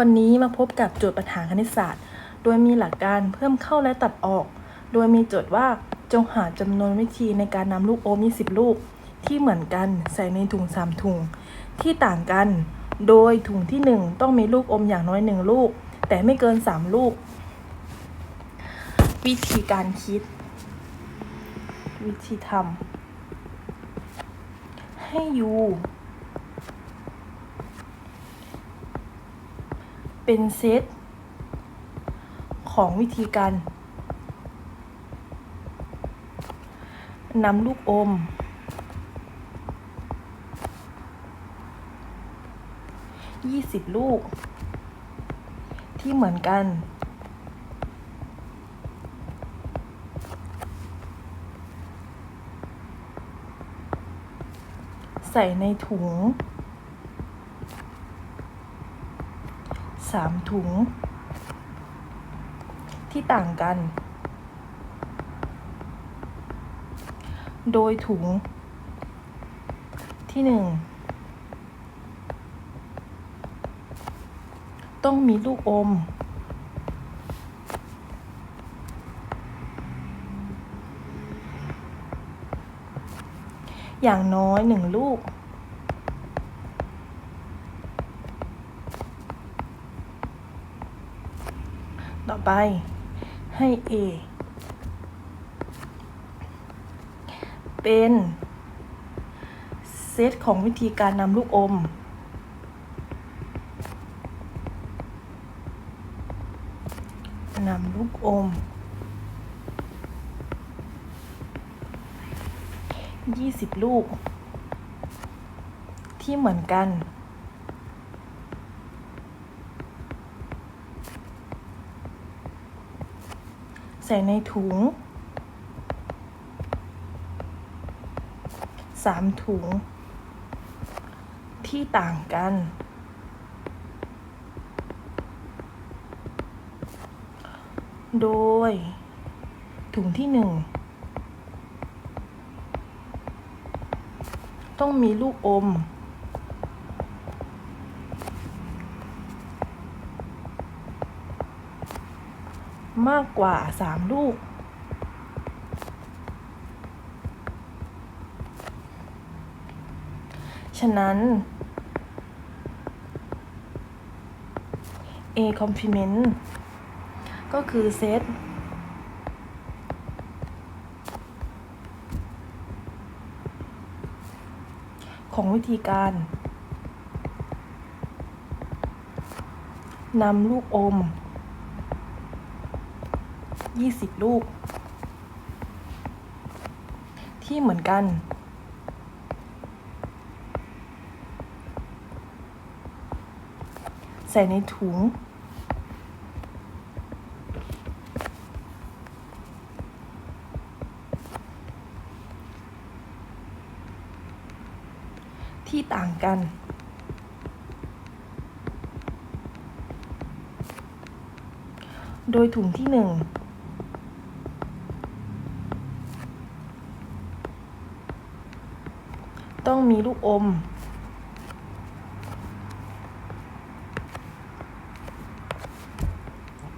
วันนี้มาพบกับโจทย์ปัญหาคณิตศาสตร์ โดยมีหลักการเพิ่มเข้าและตัดออก โดยมีโจทย์ว่าจงหาจำนวนวิธีในการนำลูกโอม20 ลูก ที่เหมือนกันใส่ในถุง 3 ถุง ที่ต่างกัน โดยถุงที่ 1 ต้องมีลูกอมอย่างน้อย 1 ลูก แต่ไม่เกิน 3 ลูก วิธีการคิด วิธีทำให้ u เป็นเซตของวิธีการนำลูกอม20ลูก ที่เหมือนกัน ใส่ในถุง สามถุง ที่ต่างกัน โดยถุง ที่หนึ่งต้องมีลูกอม อย่างน้อยหนึ่งลูก ไปให้ A เป็นเซตของวิธีการนำลูกอม นำลูกอม 20 ลูก ที่เหมือนกัน ใส่ในถุงสามถุง ที่ต่างกัน โดย ถุงที่หนึ่งต้องมีลูกอม มากกว่าสามลูก ฉะนั้น A complement ก็คือเซตของวิธีการนำลูกอม 20ลูก ที่เหมือนกัน ใส่ในถุง ที่ต่างกันโดยถุงที่หนึ่ง ต้อง มีลูกอม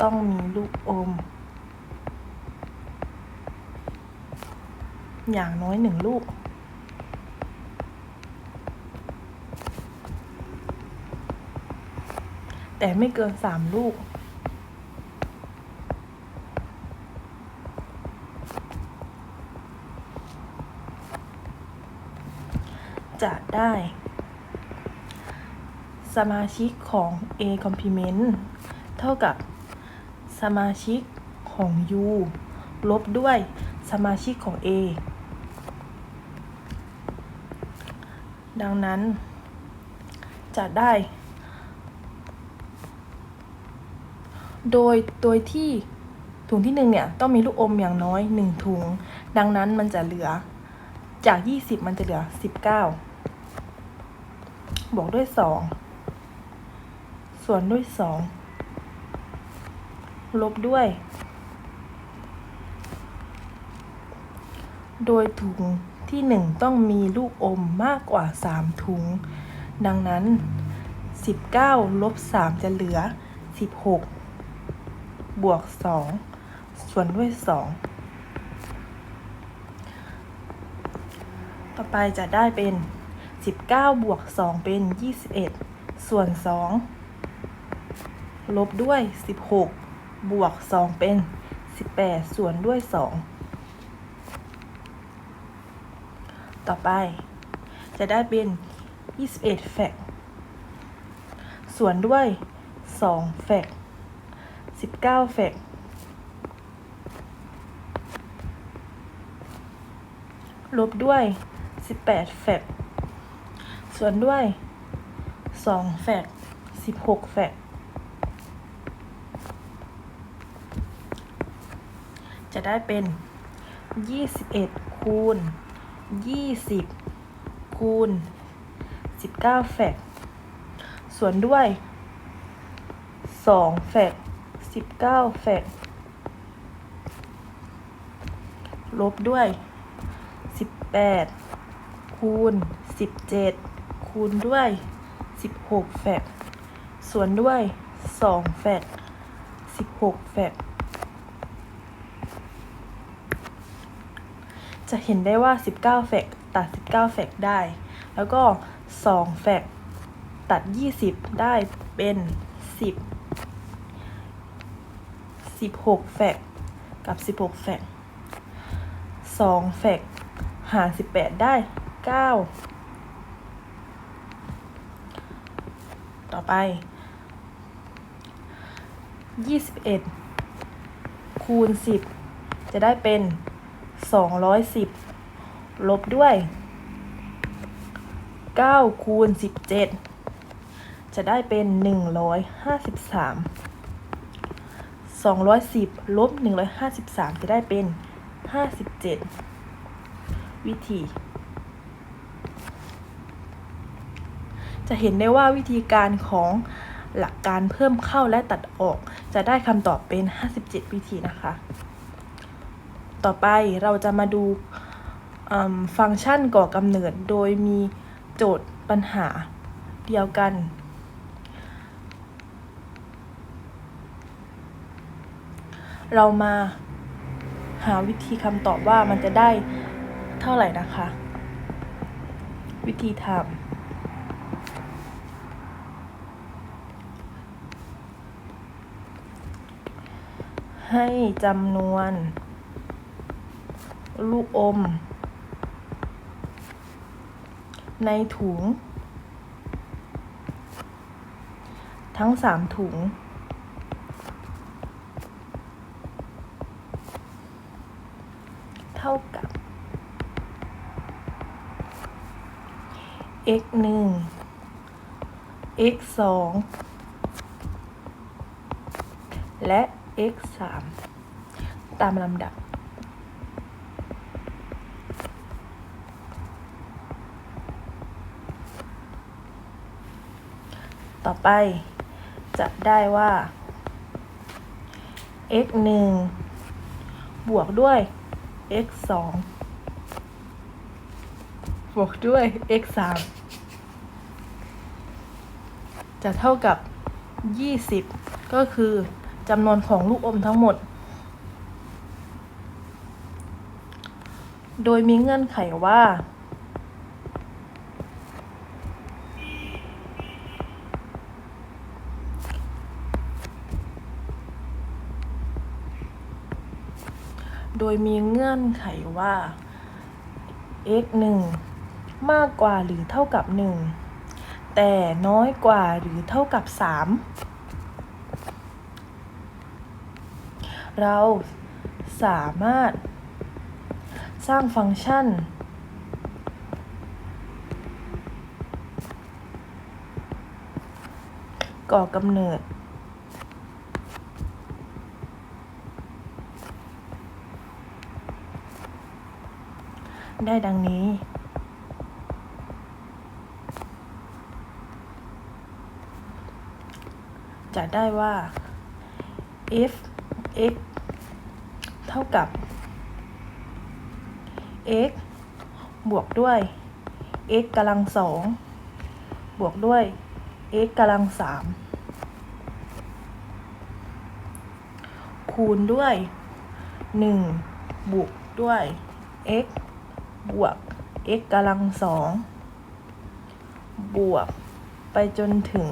ต้องมีลูกอม อย่างน้อยหนึ่งลูก แต่ไม่เกินสามลูก จะได้ สมาชิกของ A complement เท่ากับสมาชิกของ U ลบด้วยสมาชิกของ A ดังนั้น จะได้ โดยโดยที่ถุงที่หนึ่งเนี่ย ต้องมีลูกอมอย่างน้อยหนึ่งถุง ดังนั้นมันจะเหลือจาก 20 มันจะเหลือ 19 บวกด้วย 2 ส่วนด้วย2ลบด้วย โดยถุงที่ 1 ต้องมีลูกอมมากกว่า 3 ถุง ดังนั้นสิบเก้าลบสามจะเหลือสิบหกบวกสองส่วนด้วยสองต่อไปจะได้เป็นสิบเก้าบวกสองเป็นยี่สิบเอ็ดส่วนสอง ลบด้วยสิบหกบวกสองเป็นสิบแปดส่วนด้วยสองต่อไป จะได้เป็น 21 แฟกส่วนด้วย 2 แฟก19 แฟกลบด้วย 18 แฟกส่วนด้วย 2 แฟก16 แฟกต์จะ ได้เป็น 21 คูณ 20 คูณ 19 แฟกส่วนด้วย 2 แฟก19 แฟกลบด้วย 18 คูณ 17 คูณด้วย 16 แฟกส่วนด้วย 2 แฟก16 แฟก จะเห็นได้ว่า 19แฟกตัด 19แฟกได้ แล้วก็2แฟกตัด 20 ได้เป็น 10 16แฟกกับ 16แฟก2แฟกหาร 18 ได้ 9 ต่อไป 21 คูณ 10 จะได้เป็น 210 ลบด้วย 9 คูณ 17 จะได้เป็น 153 210 ลบ 153 จะได้เป็น 57 วิธี จะเห็นได้ว่าวิธีการของหลักการเพิ่มเข้าและตัดออก จะได้คำตอบเป็น 57 วิธีนะคะ ต่อไปเราจะมาดูฟังก์ชันก่อกำเนิด โดยมีโจทย์ปัญหาเดียวกัน เรามาหาวิธีคำตอบว่ามันจะได้เท่าไหร่นะคะ วิธีทำให้จำนวน ลูกอม ในถุง ทั้งสามถุง เท่ากับ x หนึ่ง x สองและ x สามตามลำดับ ต่อไปจะได้ว่า x หนึ่งบวกด้วย x สองบวกด้วย x สามจะเท่ากับ 20 ก็คือจำนวนของลูกอมทั้งหมด โดยมีเงื่อนไขว่า โดยมีเงื่อนไขว่า x 1มากกว่าหรือเท่ากับ 1 แต่น้อยกว่าหรือเท่ากับ 3 เราสามารถสร้างฟังก์ชัน ก่อกำเนิด ได้ดังนี้ จะได้ว่า f x เท่ากับ x บวกด้วย x กำลังสอง บวกด้วย x กำลังสาม คูณด้วยหนึ่งบวกด้วย x บวก x กำลังสองบวกไปจนถึง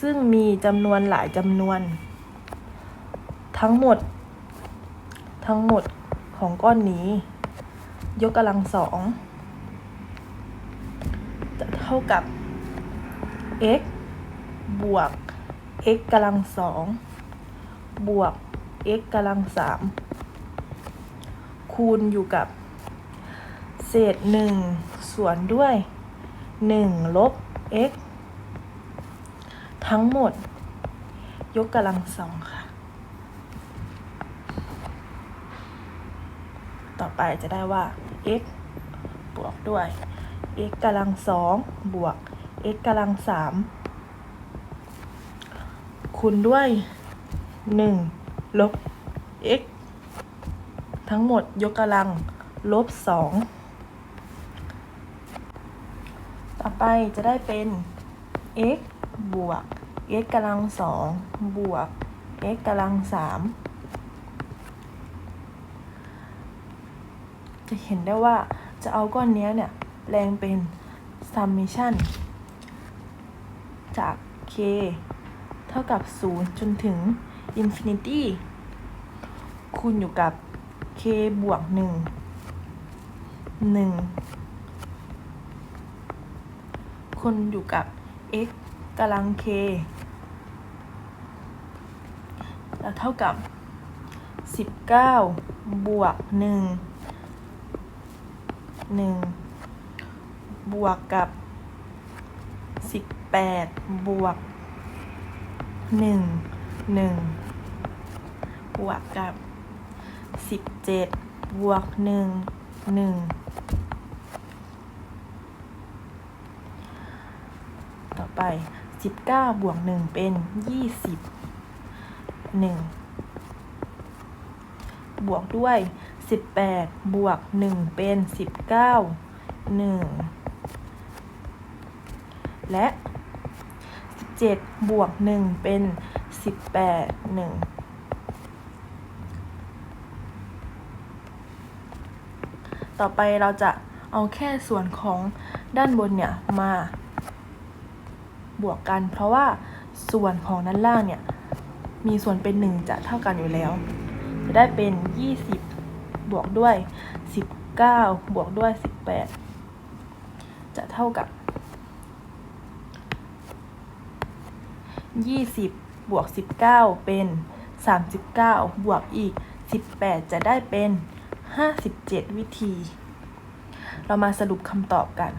ซึ่งมีจำนวนหลายจำนวน ทั้งหมด ทั้งหมดของก้อนนี้ ยกกำลังสองจะเท่ากับ x บวก x กำลังสองบวก x กำลังสาม คูณอยู่กับ เศษหนึ่งส่วนด้วยหนึ่งลบ x ทั้งหมด ยกกำลังสองค่ะ ต่อไปจะได้ว่า x บวกด้วย x กำลังสองบวก x กำลังสามคูณด้วยหนึ่งลบ x ทั้งหมดยกกำลังลบสองต่อไปจะได้เป็น x บวก x กำลังสองบวก x กำลังสามจะเห็นได้ว่าจะเอาก้อนเนี้ยเนี่ยแปลงเป็น summation จาก k เท่ากับ 0 จนถึง infinity คูณอยู่กับ k บวก1 1คูณอยู่กับ x กำลัง k แล้วเท่ากับ 19 บวก 1 1 บวกกับ 18 บวก 1 1 บวกกับ 17บวก1 1ต่อไป19บวก1เป็น20 1บวกด้วย18บวก1เป็น19 1และ17บวก1เป็น18 1 ต่อไปเราจะเอาแค่ส่วนของด้านบนเนี่ยมา บวกกัน เพราะว่าส่วนของด้านล่างเนี่ยมีส่วนเป็น 1 จะเท่ากันอยู่แล้ว จะได้เป็น 20 บวกด้วย 19 บวกด้วย 18 จะเท่ากับ 20 บวก 19 เป็น 39 บวกอีก 18 จะได้เป็น 57 วิธี เรามาสรุปคำตอบกัน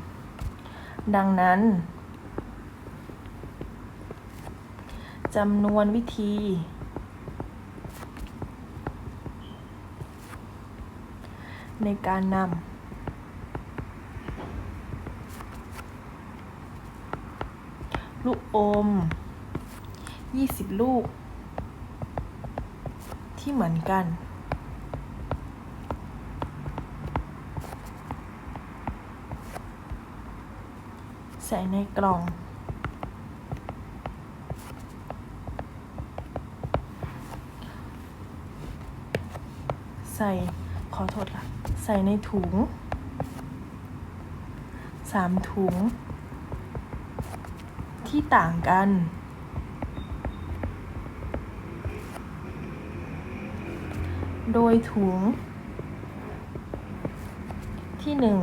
ดังนั้นจำนวนวิธี ในการนำลูกอม 20 ลูก ที่เหมือนกัน ใส่ในกล่อง ใส่ ขอโทษค่ะ ใส่ในถุงสามถุง ที่ต่างกัน โดยถุงที่หนึ่ง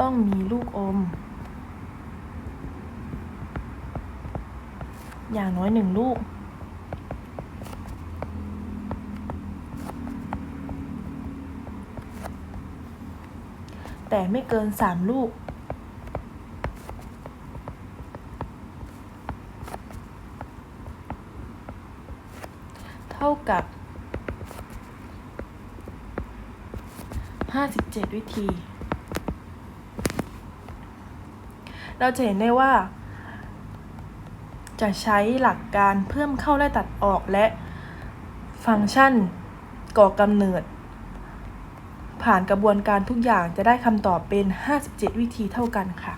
ต้องมีลูกอม อย่างน้อยหนึ่งลูก แต่ไม่เกินสามลูกเท่ากับ 57 วิธี เราจะเห็นได้ว่า จะใช้หลักการเพิ่มเข้าและตัดออกและฟังก์ชันก่อกำเนิด ผ่านกระบวนการทุกอย่างจะได้คำตอบเป็น 57 วิธีเท่ากันค่ะ